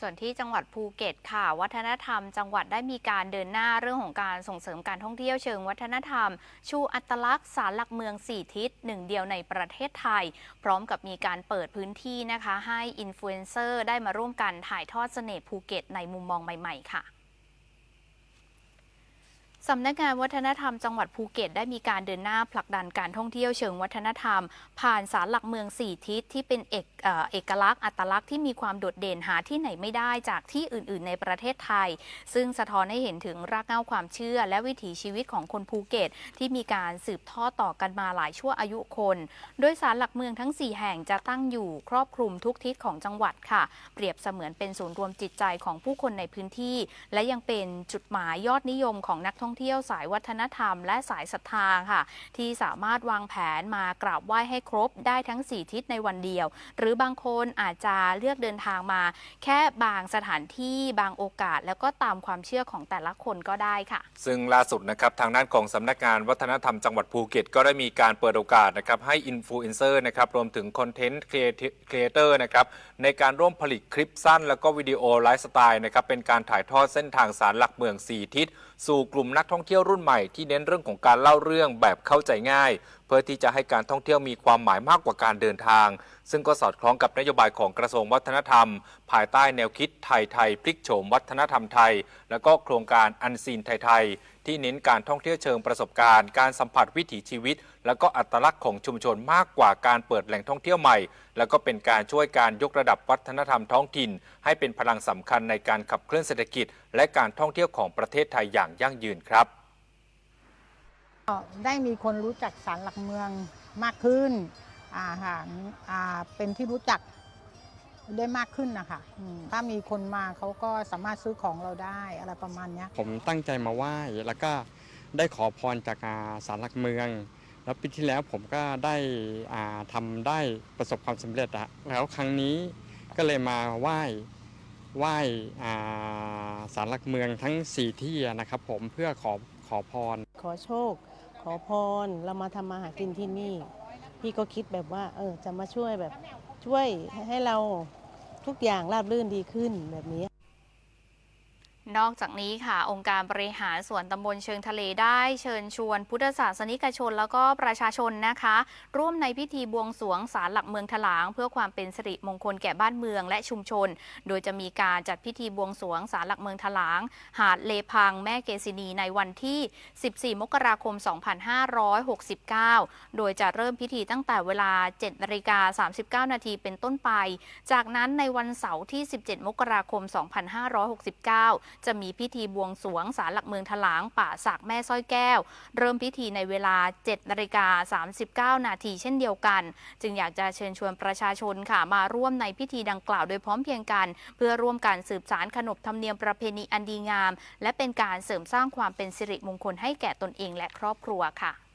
ส่วนที่จังหวัดภูเก็ตค่ะ วัฒนธรรม จังหวัดได้มีการเดินหน้าเรื่องของการส่งเสริมการท่องเที่ยวเชิงวัฒนธรรม ชูอัตลักษณ์สารหลักเมือง 4 ทิศหนึ่งเดียวในประเทศไทย พร้อมกับมีการเปิดพื้นที่นะคะ ให้อินฟลูเอนเซอร์ได้มาร่วมกันถ่ายทอดเสน่ห์ภูเก็ตในมุมมองใหม่ ๆ ค่ะ สำนักงานวัฒนธรรมจังหวัดภูเก็ตได้มีการเดินหน้าผลักดันการท่องเที่ยวเชิงวัฒนธรรม ผ่านศาลหลักเมือง 4 ทิศที่เป็นเอกเอกลักษณ์อัตลักษณ์ที่มีความโดดเด่นหาที่ไหนไม่ได้จากที่อื่น ๆ ในประเทศไทย ซึ่งสะท้อนให้เห็นถึงรากเหง้าความเชื่อ และวิถีชีวิตของคนภูเก็ต ที่มีการสืบทอดต่อกันมาหลายชั่วอายุคน โดยศาลหลักเมืองทั้ง 4 แห่งจะตั้งอยู่ครอบคลุมทุกทิศของจังหวัดค่ะ เปรียบเสมือนเป็นศูนย์รวมจิตใจของผู้คนในพื้นที่ และยังเป็นจุดหมายยอดนิยมของนักท่องเที่ยวสายวัฒนธรรม และสายศรัทธาค่ะ ที่สามารถวางแผนมากราบไหว้ให้ครบได้ทั้ง 4 ทิศในวันเดียว หรือบางคนอาจจะเลือกเดินทางมา แค่บางสถานที่บางโอกาส แล้วก็ตามความเชื่อของแต่ละคนก็ได้ค่ะ ซึ่งล่าสุดนะครับทางด้านของสำนักงานวัฒนธรรมจังหวัดภูเก็ต ก็ได้มีการเปิดโอกาสนะครับให้อินฟลูเอนเซอร์นะครับรวมถึงคอนเทนต์ครีเอเตอร์นะครับในการร่วมผลิตคลิปสั้น แล้วก็วิดีโอไลฟ์สไตล์นะครับเป็นการถ่ายทอดเส้นทางสารหลักเมือง 4 ทิศ สู่กลุ่มนักท่องเที่ยวรุ่นใหม่ที่เน้นเรื่องของการเล่าเรื่องแบบเข้าใจง่ายเพื่อที่จะให้การท่องเที่ยวมีความหมายมากกว่าการเดินทาง ซึ่งก็สอดคล้องกับนโยบายของกระทรวงวัฒนธรรม ภายใต้แนวคิดไทยไทยพลิกโฉมวัฒนธรรมไทย แล้วก็โครงการอันซีนไทยไทยที่เน้นการท่องเที่ยวเชิงประสบการณ์ การสัมผัสวิถีชีวิต แล้วก็อัตลักษณ์ของชุมชนมากกว่าการเปิดแหล่งท่องเที่ยวใหม่ แล้วก็เป็นการช่วยการยกระดับวัฒนธรรมท้องถิ่น ให้เป็นพลังสำคัญในการขับเคลื่อนเศรษฐกิจ และการท่องเที่ยวของประเทศไทยอย่างยั่งยืนครับ ได้มีคนรู้จักสารหลักเมืองมากขึ้นอ่าค่ะอ่าเป็นที่รู้จักได้มากขึ้นนะคะอืมถ้ามีคนมาเขาก็สามารถซื้อของเราได้อะไรประมาณเนี้ยผมตั้งใจมาไหว้แล้วก็ได้ขอพรจากอาสารหลักเมือง แล้วปีที่แล้วผมก็ได้อ่าทำได้ประสบความสำเร็จอะแล้วครั้งนี้ก็เลยมาไหว้ไหว้อ่าสารหลักเมืองทั้ง 4 ที่อะนะครับผมเพื่อขอ ขอพร ขอโชค ขอพรเรามาทำมาหากินที่นี่ พี่ก็คิดแบบว่า เออ จะมาช่วยแบบช่วยให้เราทุกอย่างราบรื่นดีขึ้นแบบนี้ นอกจากนี้ค่ะ องค์การบริหารส่วนตำบลเชิงทะเลได้เชิญชวน พุทธศาสนิกชน แล้วก็ประชาชนนะคะ ร่วมในพิธีบวงสรวงศาลหลักเมืองถลาง เพื่อความเป็นสิริมงคลแก่บ้านเมืองและชุมชน โดยจะมีการจัดพิธีบวงสรวงศาลหลักเมืองถลาง หาดเลพังแม่เกษินีในวันที่ 14 มกราคม 2569 โดยจะเริ่มพิธีตั้งแต่เวลา7นาฬิกา39 นาทีเป็นต้นไป จากนั้นในวันเสาร์ที่ 17 มกราคม 2569จะมีพิธีบวงสรวงศาลหลักเมืองถลางป่าสักแม่สร้อยแก้ว เริ่มพิธีในเวลา7นาฬิกา39 นาทีเช่นเดียวกัน จึงอยากจะเชิญชวนประชาชนค่ะมาร่วมในพิธีดังกล่าวโดยพร้อมเพียงกัน เพื่อร่วมการสืบสารขนบธรรมเนียมประเพณีอันดีงาม และเป็นการเสริมสร้างความเป็นสิริมงคลให้แก่ตนเองและครอบครัวค่ะ